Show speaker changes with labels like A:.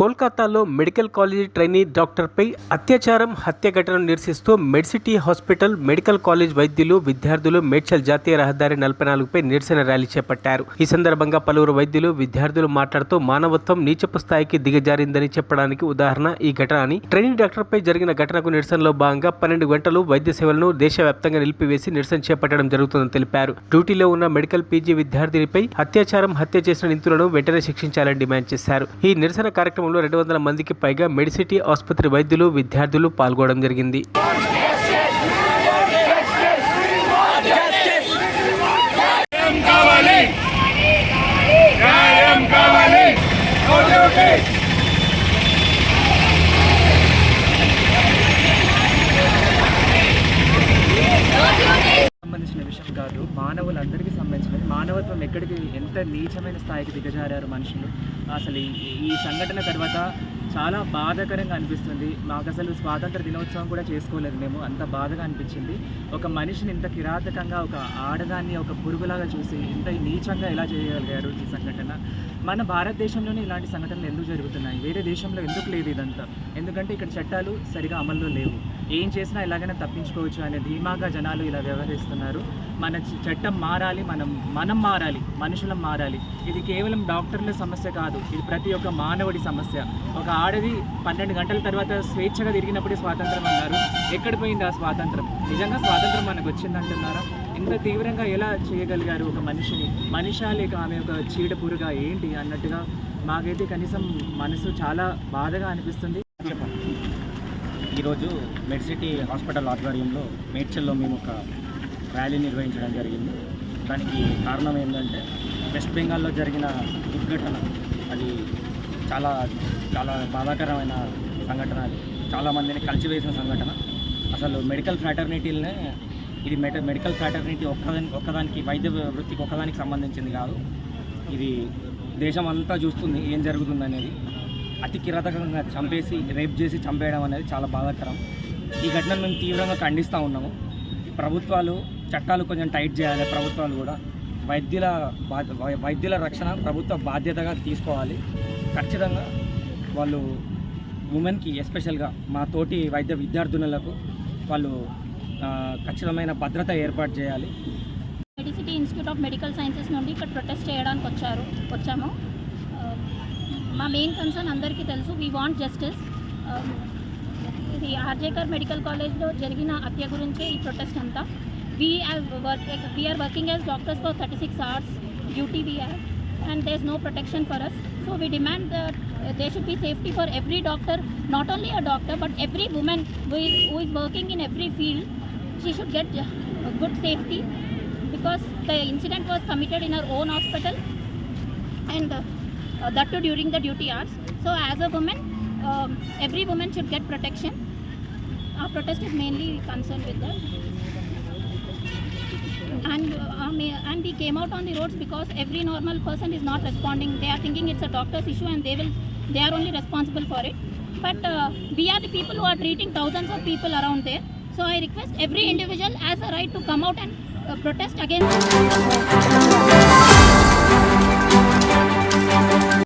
A: కోల్కతాలో medical college trainee డాక్టర్పై అత్యాచారం హత్య ఘటనను నిరసిస్తూ మెడ్సిటీ హాస్పిటల్ మెడికల్ కాలేజ్ వైద్యులు విద్యార్థులు మేడ్చల్ జాతీయ రహదారి నలభై నాలుగుపై నిరసన ర్యాలీ చేపట్టారు. ఈ సందర్భంగా పలువురు వైద్యులు విద్యార్థులు మాట్లాడుతూ మానవత్వం నీచపు స్థాయికి దిగజారిందని చెప్పడానికి ఉదాహరణ ఈ ఘటన అని. ట్రైనీ డాక్టర్పై జరిగిన ఘటనకు నిరసనలో భాగంగా పన్నెండు గంటలు వైద్య సేవలను దేశవ్యాప్తంగా నిలిపివేసి నిరసన చేపట్టడం జరుగుతుందని తెలిపారు. డ్యూటీలో ఉన్న మెడికల్ పీజీ విద్యార్థినిపై అత్యాచారం హత్య చేసిన నిందితులను వెంటనే శిక్షించాలని డిమాండ్ చేశారు. ఈ నిరసన కార్యక్రమం కార్యక్రమంలో రెండు వందల మందికి పైగా మెడిసిటీ ఆసుపత్రి వైద్యులు విద్యార్థులు పాల్గొనడం జరిగింది.
B: సంబంధించిన విషయం కాదు మానవులందరూ మానవత్వం ఎక్కడికి ఎంత నీచమైన స్థాయికి దిగజారారు మనుషులు? అసలు ఈ- ఈ సంఘటన తర్వాత చాలా బాధాకరంగా అనిపిస్తుంది. మాకు అసలు స్వాతంత్ర దినోత్సవం కూడా చేసుకోలేదు మేము. అంత బాధగా అనిపించింది. ఒక మనిషిని ఇంత కిరాతకంగా ఒక ఆడదాన్ని ఒక పురుగులాగా చూసి ఇంత నీచంగా ఎలా చేయగలిగారు ఈ సంఘటన? మన భారతదేశంలోనే ఇలాంటి సంఘటనలు ఎందుకు జరుగుతున్నాయి? వేరే దేశంలో ఎందుకు లేదు ఇదంతా? ఎందుకంటే ఇక్కడ చట్టాలు సరిగా అమల్లో లేవు. ఏం చేసినా ఎలాగైనా తప్పించుకోవచ్చు అనే ధీమాగా జనాలు ఇలా వ్యవహరిస్తున్నారు. మన చట్టం మారాలి మనం మనం మారాలి మనుషులం మారాలి. ఇది కేవలం డాక్టర్ల సమస్య కాదు ఇది ప్రతి ఒక్క మానవుడి సమస్య. ఒక ఆడది పన్నెండు గంటల తర్వాత స్వేచ్ఛగా తిరిగినప్పుడే స్వాతంత్రం అన్నారు. ఎక్కడ పోయింది ఆ స్వాతంత్రం? నిజంగా స్వాతంత్రం మనకు వచ్చిందంటున్నారా? ఇంత తీవ్రంగా ఎలా చేయగలిగారు ఒక మనిషిని? మనిషా లేక ఆమె ఒక చీడపురుగా ఏంటి అన్నట్టుగా మాకైతే కనీసం మనసు చాలా బాధగా అనిపిస్తుంది.
C: ఈరోజు మెడ్సిటీ హాస్పిటల్ ఆధ్వర్యంలో మేడ్చల్లో మేము ఒక ర్యాలీ నిర్వహించడం జరిగింది. దానికి కారణం ఏంటంటే వెస్ట్ బెంగాల్లో జరిగిన దుర్ఘటన అది చాలా చాలా బాధాకరమైన సంఘటన అది. చాలామందిని కలిసివేసిన సంఘటన. అసలు మెడికల్ ఫ్రాటర్నిటీలనే ఇది మెడ మెడికల్ ఫ్రాటర్నిటీ ఒక్కదాని ఒక్కదానికి వైద్య వృత్తికి ఒక్కదానికి సంబంధించింది కాదు. ఇది దేశం అంతా చూస్తుంది ఏం జరుగుతుంది అనేది అతి కిరాతకంగా చంపేసి రేప్ చేసి చంపేయడం అనేది చాలా బాధాకరం. ఈ ఘటనను మేము తీవ్రంగా ఖండిస్తూ ఉన్నాము. ప్రభుత్వాలు చట్టాలు కొంచెం టైట్ చేయాలి ప్రభుత్వాలు కూడా. వైద్యుల వై- వైద్యుల రక్షణ ప్రభుత్వ బాధ్యతగా తీసుకోవాలి. ఖచ్చితంగా వాళ్ళు ఉమెన్కి ఎస్పెషల్గా మా తోటి వైద్య విద్యార్థినులకు వాళ్ళు ఖచ్చితమైన భద్రత ఏర్పాటు చేయాలి.
D: Medicity institute of medical sciences నుండి ఇక్కడ ప్రొటెస్ట్ చేయడానికి వచ్చారు వచ్చాము. మా మెయిన్ కన్సర్న్ అందరికీ తెలుసు వీ వాంట్ జస్టిస్ ఇది ఆర్జేకర్ మెడికల్ కాలేజ్లో జరిగిన హత్య గురించే ఈ ప్రొటెస్ట్ అంతా we as work we are working as doctors for thirty six hours duty we have and there's no protection for us. So we demand that uh, there should be safety for every doctor, not only a doctor, but every woman who is, who is working in every field. She should get uh, good safety because the incident was committed in her own hospital and uh, that too during the duty hours. So as a woman, um, every woman should get protection. Our protest is mainly concerned with that. And um, and we came out on the roads because every normal person is not responding. They are thinking it's a doctor's issue and they will they are only responsible for it. But uh, we are the people who are treating thousands of people around there. So i request every individual has a right to come out and uh, protest against